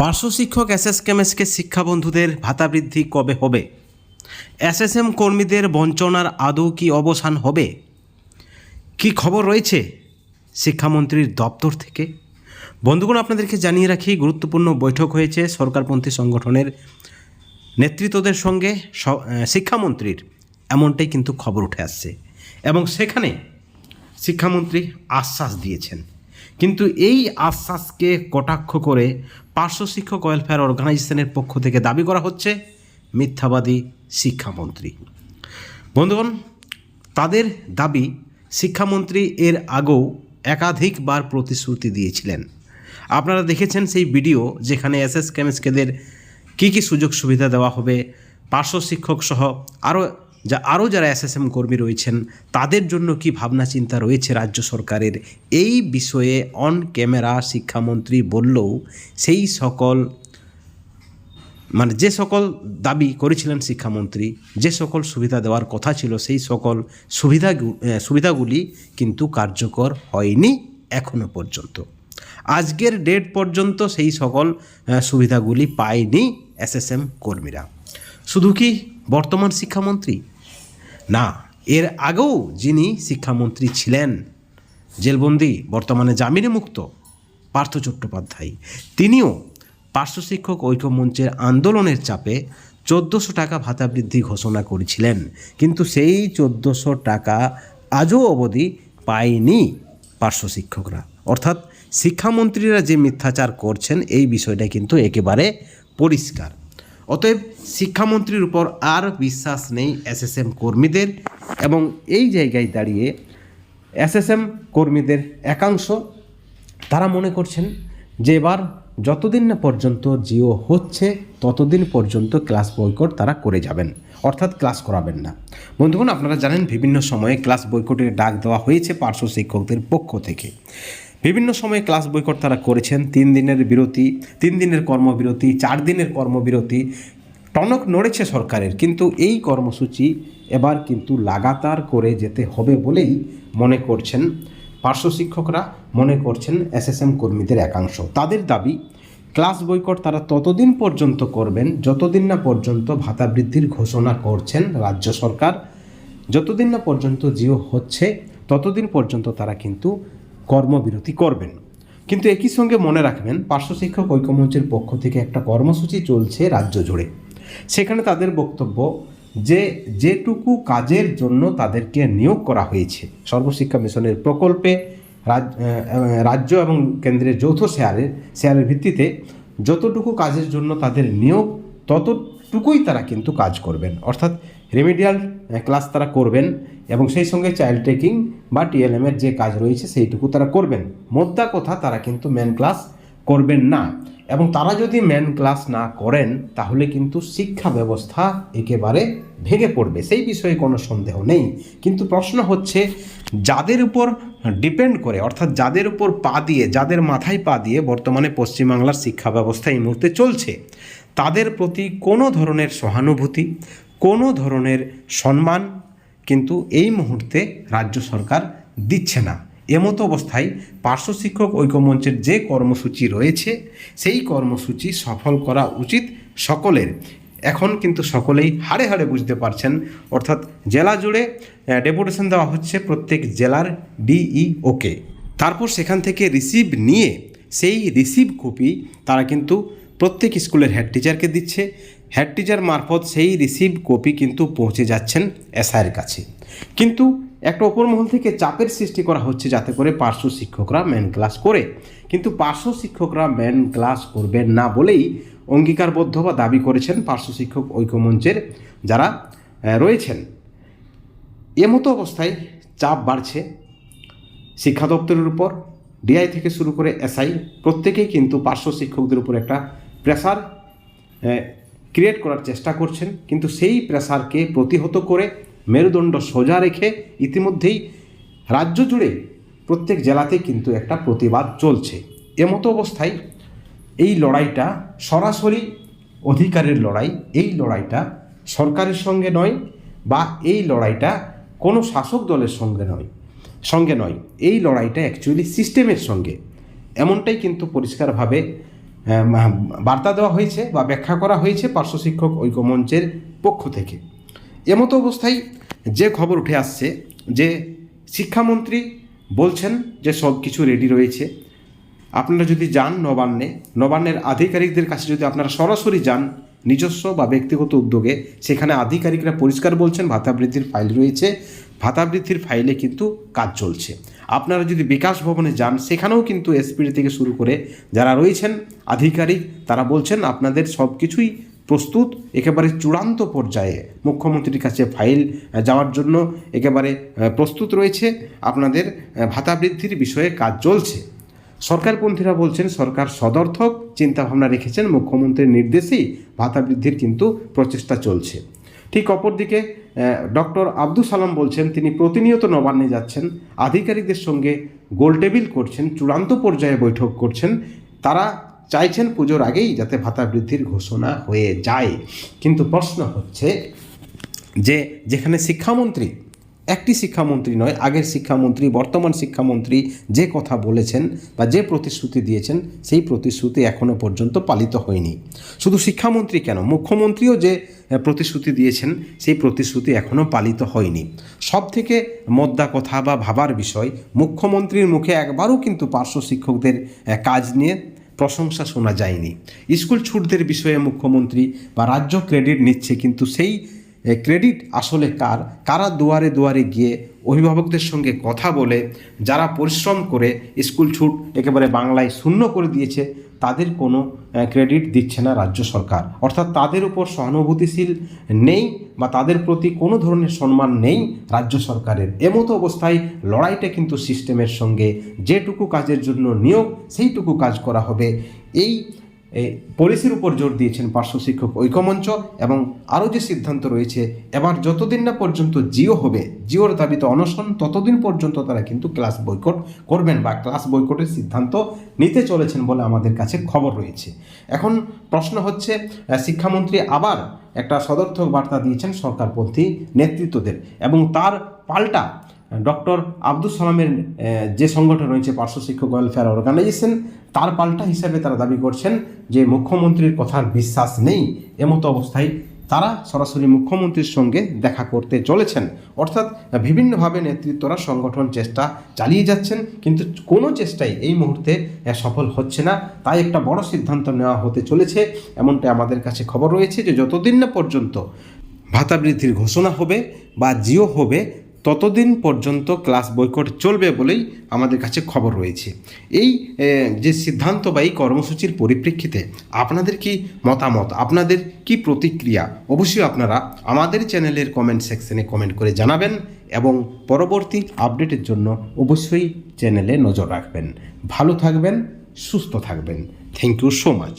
পার্শ্ব শিক্ষক S S কেমএসকে শিক্ষা বন্ধুদের ভাতা বৃদ্ধি কবে হবে? এসএসএম কর্মীদের বঞ্চনার আদৌ কি অবসান হবে? কি খবর রয়েছে শিক্ষামন্ত্রীর দপ্তর থেকে? বন্ধুগণ, আপনাদেরকে জানিয়ে রাখি, গুরুত্বপূর্ণ বৈঠক হয়েছে সরকারপন্থী সংগঠনের নেতৃত্বদের সঙ্গে। শিক্ষামন্ত্রীর এমনটাই কিন্তু খবর উঠে আসছে এবং সেখানে শিক্ষামন্ত্রী আশ্বাস দিয়েছেন। কিন্তু এই আশ্বাসকে কটাক্ষ করে পার্শ্ব শিক্ষক ওয়েলফেয়ার অর্গানাইজেশনের পক্ষ থেকে দাবি করা হচ্ছে মিথ্যাবাদী শিক্ষামন্ত্রী। বন্ধুগণ, তাদের দাবি, শিক্ষামন্ত্রী এর আগেও একাধিকবার প্রতিশ্রুতি দিয়েছিলেন। আপনারা দেখেছেন সেই ভিডিও যেখানে এস এস কেমএসকেদের কী কী সুযোগ সুবিধা দেওয়া হবে, পার্শ্ব শিক্ষক সহ আরও যা আরও যারা এসএসএম কর্মী রয়েছেন, তাদের জন্য কি ভাবনা চিন্তা রয়েছে রাজ্য সরকারের? এই বিষয়ে অন ক্যামেরা শিক্ষামন্ত্রী বললেও সেই সকল মানে যে সকল দাবি করেছিলেন শিক্ষামন্ত্রী, যে সকল সুবিধা দেওয়ার কথা ছিল, সেই সকল সুবিধা সুবিধাগুলি কিন্তু কার্যকর হয়নি এখনও পর্যন্ত। আজকের ডেট পর্যন্ত সেই সকল সুবিধাগুলি পায়নি এসএসএম কর্মীরা। শুধু কি বর্তমান শিক্ষামন্ত্রী? না, এর আগেও যিনি শিক্ষামন্ত্রী ছিলেন, জেলবন্দি, বর্তমানে জামিনে মুক্ত পার্থ চট্টোপাধ্যায়, তিনিও পার্শ্ব শিক্ষক ঐক্যমঞ্চের আন্দোলনের চাপে চোদ্দোশো টাকা ভাতা বৃদ্ধি ঘোষণা করেছিলেন। কিন্তু সেই চোদ্দোশো টাকা আজও অবধি পায়নি পার্শ্ব শিক্ষকরা। অর্থাৎ শিক্ষামন্ত্রীরা যে মিথ্যাচার করছেন, এই বিষয়টা কিন্তু একেবারে পরিষ্কার। অতএব শিক্ষামন্ত্রীর উপর আর বিশ্বাস নেই এসএসএম কর্মীদের এবং এই জায়গায় দাঁড়িয়ে এসএসএম কর্মীদের একাংশ তারা মনে করছেন যে এবার যতদিন না পর্যন্ত জিও হচ্ছে, ততদিন পর্যন্ত ক্লাস বয়কট তারা করে যাবেন, অর্থাৎ ক্লাস করাবেন না। বন্ধুগণ, আপনারা জানেন বিভিন্ন সময়ে ক্লাস বয়কটের ডাক দেওয়া হয়েছে পার্শ্ব শিক্ষকদের পক্ষ থেকে। বিভিন্ন সময়ে ক্লাস বয়কট তারা করেছেন। তিন দিনের বিরতি, তিন দিনের কর্মবিরতি, চার দিনের কর্মবিরতি, টনক নড়েছে সরকারের। কিন্তু এই কর্মসূচি এবার কিন্তু লাগাতার করে যেতে হবে বলেই মনে করছেন পার্শ্ব শিক্ষকরা, মনে করছেন এসএসএম কর্মীদের একাংশ। তাদের দাবি ক্লাস বয়কট তারা ততদিন পর্যন্ত করবেন, যতদিন না পর্যন্ত ভাতা বৃদ্ধির ঘোষণা করছেন রাজ্য সরকার, যতদিন না পর্যন্ত জিও হচ্ছে, ততদিন পর্যন্ত তারা কিন্তু কর্মবিরতি করবেন। কিন্তু একই সঙ্গে মনে রাখবেন, পার্শ্ব শিক্ষক ঐক্যমঞ্চের পক্ষ থেকে একটা কর্মসূচি চলছে রাজ্য জুড়ে। সেখানে তাদের বক্তব্য, যে, যেটুকু কাজের জন্য তাদেরকে নিয়োগ করা হয়েছে। সর্বশিক্ষা মিশনের প্রকল্পে রাজ- রাজ্য এবং কেন্দ্রের যৌথ শেয়ারের শেয়ারের ভিত্তিতে যতটুকু কাজের জন্য তাদের নিয়োগ, ততটুকুই তারা কিন্তু কাজ করবেন। অর্থাৎ রেমিডিয়াল ক্লাস তারা করবেন এবং সেই সঙ্গে চাইল্ড টেকিং বা টিএলএমের যে কাজ রয়েছে সেইটুকু তারা করবেন। মোদ্দা কথা তারা কিন্তু ম্যান ক্লাস করবেন না এবং তারা যদি ম্যান ক্লাস না করেন তাহলে কিন্তু শিক্ষা ব্যবস্থা একেবারে ভেঙে পড়বে, সেই বিষয়ে কোনো সন্দেহ নেই। কিন্তু প্রশ্ন হচ্ছে, যাদের উপর ডিপেন্ড করে, অর্থাৎ যাদের উপর পা দিয়ে, যাদের মাথায় পা দিয়ে বর্তমানে পশ্চিমবাংলার শিক্ষা ব্যবস্থা এই মুহূর্তে চলছে, তাদের প্রতি কোনো ধরনের সহানুভূতি কোনো ধরনের সম্মান কিন্তু এই মুহূর্তে রাজ্য সরকার দিচ্ছে না। এমতো অবস্থায় পার্শ্ব শিক্ষক ঐক্যমঞ্চের যে কর্মসূচি রয়েছে, সেই কর্মসূচি সফল করা উচিত সকলের। এখন কিন্তু সকলেই হাড়ে হাড়ে বুঝতে পারছেন, অর্থাৎ জেলা জুড়ে ডেপুটেশন দেওয়া হচ্ছে প্রত্যেক জেলার ডিইওকে তারপর সেখান থেকে রিসিভ নিয়ে, সেই রিসিভ কপি তারা কিন্তু প্রত্যেক স্কুলের হেড টিচারকে দিচ্ছে হেড টিচার মারফত সেই রিসিভ কপি কিন্তু পৌঁছে যাচ্ছেন এসআইয়ের কাছে। কিন্তু একটা ওপর মহল থেকে চাপের সৃষ্টি করা হচ্ছে যাতে করে পার্শ্ব শিক্ষকরা ম্যান ক্লাস করে। কিন্তু পার্শ্ব শিক্ষকরা ম্যান ক্লাস করবেন না বলেই অঙ্গীকারবদ্ধ বা দাবি করেছেন পার্শ্ব শিক্ষক ঐক্যমঞ্চের যারা রয়েছেন। এমতো অবস্থায় চাপ বাড়ছে শিক্ষা দপ্তরের উপর ডিআই থেকে শুরু করে এসআই প্রত্যেকেই কিন্তু পার্শ্ব শিক্ষকদের উপর একটা প্রেসার ক্রিয়েট করার চেষ্টা করছেন, কিন্তু সেই প্রেসারকে প্রতিহত করে মেরুদণ্ড সোজা রেখে ইতিমধ্যেই রাজ্য জুড়ে প্রত্যেক জেলাতেই কিন্তু একটা প্রতিবাদ চলছে। এমতো অবস্থায় এই লড়াইটা সরাসরি অধিকারের লড়াই, এই লড়াইটা সরকারের সঙ্গে নয় বা এই লড়াইটা কোনো শাসক দলের সঙ্গে নয় সঙ্গে নয়, এই লড়াইটা অ্যাকচুয়ালি সিস্টেমের সঙ্গে। এমনটাই কিন্তু পরিষ্কারভাবে বার্তা দেওয়া হয়েছে বা ব্যাখ্যা করা হয়েছে পার্শ্ব শিক্ষক ঐক্যমঞ্চের পক্ষ থেকে। এমতো অবস্থায় যে খবর উঠে আসছে যে শিক্ষামন্ত্রী বলছেন যে সব কিছু রেডি রয়েছে। আপনারা যদি যান নবান্নে, নবান্নের আধিকারিকদের কাছে যদি আপনারা সরাসরি যান নিজস্ব বা ব্যক্তিগত উদ্যোগে সেখানে আধিকারিকরা পরিষ্কার বলছেন ভাতা বৃদ্ধির ফাইল রয়েছে। ভাতা বৃদ্ধির ফাইলে কিন্তু কাজ চলছে। আপনারা যদি বিকাশ ভবনে যান, সেখানেও কিন্তু এসপিডি থেকে শুরু করে যারা রয়েছেন আধিকারিক, তারা বলছেন, আপনাদের সব কিছুই প্রস্তুত, একেবারে চূড়ান্ত পর্যায়ে। মুখ্যমন্ত্রীর কাছে ফাইল যাওয়ার জন্য একেবারে প্রস্তুত রয়েছে। আপনাদের ভাতা বৃদ্ধির বিষয়ে কাজ চলছে। সরকারপন্থীরা বলছেন, সরকার সদর্থক, চিন্তাভাবনা রেখেছেন, মুখ্যমন্ত্রীর নির্দেশেই ভাতা বৃদ্ধির কিন্তু প্রচেষ্টা চলছে। ঠিক অপরদিকে ডক্টর আব্দুল সালাম বলছেন, তিনি প্রতিনিয়ত নবান্নে যাচ্ছেন, আধিকারিকদের সঙ্গে গোলটেবিল করছেন, চূড়ান্ত পর্যায়ে বৈঠক করছেন। তারা চাইছেন পুজোর আগেই যাতে ভাতা বৃদ্ধির ঘোষণা হয়ে যায়। কিন্তু প্রশ্ন হচ্ছে যে, যেখানে শিক্ষামন্ত্রী একটি শিক্ষামন্ত্রী নয়, আগের শিক্ষামন্ত্রী, বর্তমান শিক্ষামন্ত্রী যে কথা বলেছেন বা যে প্রতিশ্রুতি দিয়েছেন, সেই প্রতিশ্রুতি এখনও পর্যন্ত পালিত হয়নি। শুধু শিক্ষামন্ত্রী কেন? মুখ্যমন্ত্রীও যে প্রতিশ্রুতি দিয়েছেন, সেই প্রতিশ্রুতি এখনও পালিত হয়নি। সব থেকে মদ্দা কথা বা ভাবার বিষয়, মুখ্যমন্ত্রীর মুখে একবারও কিন্তু পার্শ্ব শিক্ষকদের কাজ নিয়ে প্রশংসা শোনা যায়নি। স্কুল ছুটদের বিষয়ে মুখ্যমন্ত্রী বা রাজ্য ক্রেডিট নিচ্ছে, কিন্তু সেই ক্রেডিট আসলে কার? কারা দুয়ারে দুয়ারে গিয়ে অভিভাবকদের সঙ্গে কথা বলে, যারা পরিশ্রম করে স্কুল ছুট একেবারে বাংলায় শূন্য করে দিয়েছে, তাদের কোনো ক্রেডিট দিচ্ছে না রাজ্য সরকার। অর্থাৎ তাদের উপর সহানুভূতিশীল নেই বা তাদের প্রতি কোনো ধরনের সম্মান নেই রাজ্য সরকারের। এমতো অবস্থায় লড়াইটা কিন্তু সিস্টেমের সঙ্গে যেটুকু কাজের জন্য নিয়োগ, সেইটুকু কাজ করা হবে। এই এই পলিসির উপর জোর দিয়েছেন পার্শ্ব শিক্ষক ঐক্যমঞ্চ এবং আরও যে সিদ্ধান্ত রয়েছে, এবার যতদিন না পর্যন্ত জিও হবে, জিওর দাবিতে অনশন, ততদিন পর্যন্ত তারা কিন্তু ক্লাস বয়কট করবেন বা ক্লাস বয়কটের সিদ্ধান্ত নিতে চলেছেন বলে আমাদের কাছে খবর রয়েছে। এখন প্রশ্ন হচ্ছে শিক্ষামন্ত্রী আবার একটা সদর্থক বার্তা দিয়েছেন সরকারপন্থী নেতৃত্বদের এবং তার পাল্টা ডক্টর আব্দুল সালামের যে সংগঠন রয়েছে, পার্শ্ব শিক্ষক ওয়েলফেয়ার অর্গানাইজেশন তার পাল্টা হিসাবে তারা দাবি করছেন যে মুখ্যমন্ত্রীর কথার বিশ্বাস নেই। এমতো অবস্থায় তারা সরাসরি মুখ্যমন্ত্রীর সঙ্গে দেখা করতে চলেছেন। অর্থাৎ বিভিন্নভাবে নেতৃত্বরা সংগঠন চেষ্টা চালিয়ে যাচ্ছেন, কিন্তু কোনো চেষ্টাই এই মুহূর্তে সফল হচ্ছে না। তাই একটা বড় সিদ্ধান্ত নেওয়া হতে চলেছে। এমনটা আমাদের কাছে খবর রয়েছে যে যতদিন না পর্যন্ত ভাতা বৃদ্ধির ঘোষণা হবে বা জিও হবে ততদিন পর্যন্ত ক্লাস বয়কট চলবে বলেই আমাদের কাছে খবর রয়েছে। এই যে সিদ্ধান্ত বা এই কর্মসূচির পরিপ্রেক্ষিতে আপনাদের কি মতামত? আপনাদের কি প্রতিক্রিয়া? অবশ্যই আপনারা আমাদের চ্যানেলের কমেন্ট সেকশনে কমেন্ট করে জানাবেন এবং পরবর্তী আপডেটের জন্য অবশ্যই চ্যানেলে নজর রাখবেন। ভালো থাকবেন, সুস্থ থাকবেন। Thank you so much